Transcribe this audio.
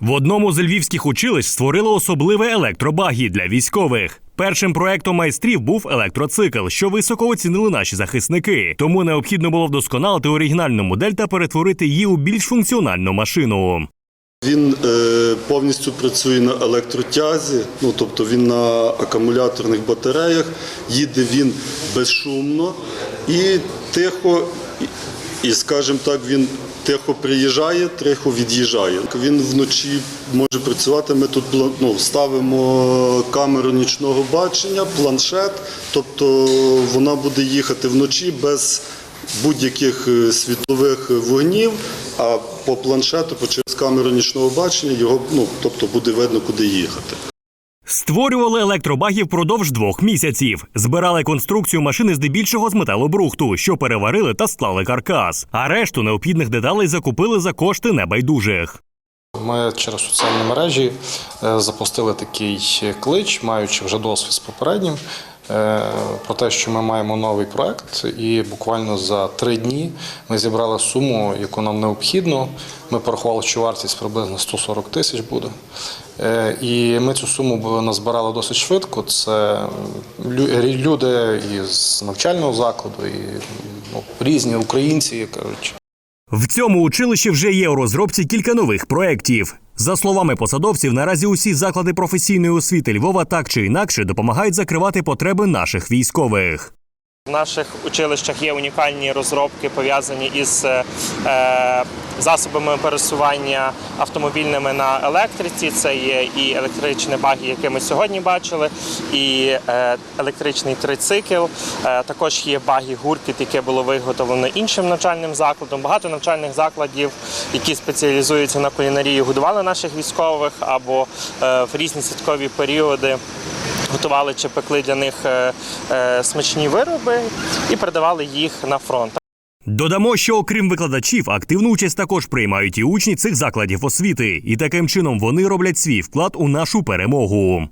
В одному з львівських училищ створили особливе електробагі для військових. Першим проектом майстрів був електроцикл, що високо оцінили наші захисники. Тому необхідно було вдосконалити оригінальну модель та перетворити її у більш функціональну машину. Він е, повністю працює на електротязі, ну тобто він на акумуляторних батареях, їде він безшумно і тихо, і, скажімо так, він тихо приїжджає, тихо від'їжджає. Він вночі може працювати. Ми тут ну, ставимо камеру нічного бачення, планшет, тобто вона буде їхати вночі без будь-яких е, світлових вогнів, а по планшету, через камеру нічного бачення, його ну, тобто буде видно, куди їхати. Створювали електробаги впродовж двох місяців. Збирали конструкцію машини здебільшого з металобрухту, що переварили та склали каркас. А решту необхідних деталей закупили за кошти небайдужих. Ми через соціальні мережі е, запустили такий клич, маючи вже досвід з попереднім, про те, що ми маємо новий проект, і буквально за три дні ми зібрали суму, яку нам необхідно. Ми порахували, що вартість приблизно 140 тисяч буде. Е, І ми цю суму назбирали досить швидко. Це люди із навчального закладу, і ну, різні українці, кажуть. В цьому училищі вже є у розробці кілька нових проєктів. За словами посадовців, наразі усі заклади професійної освіти Львова так чи інакше допомагають закривати потреби наших військових. В наших училищах є унікальні розробки, пов'язані із е, е, засобами пересування автомобільними на електриці. Це є і електричні баги, які ми сьогодні бачили, і е, електричний трицикл. Також є баги гуркіт, яке було виготовлено іншим навчальним закладом. Багато навчальних закладів, які спеціалізуються на кулінарії, годували наших військових або в різні святкові періоди готували чи пекли для них е, е, смачні вироби і передавали їх на фронт. Додамо, що окрім викладачів, активну участь також приймають і учні цих закладів освіти, і таким чином вони роблять свій вклад у нашу перемогу.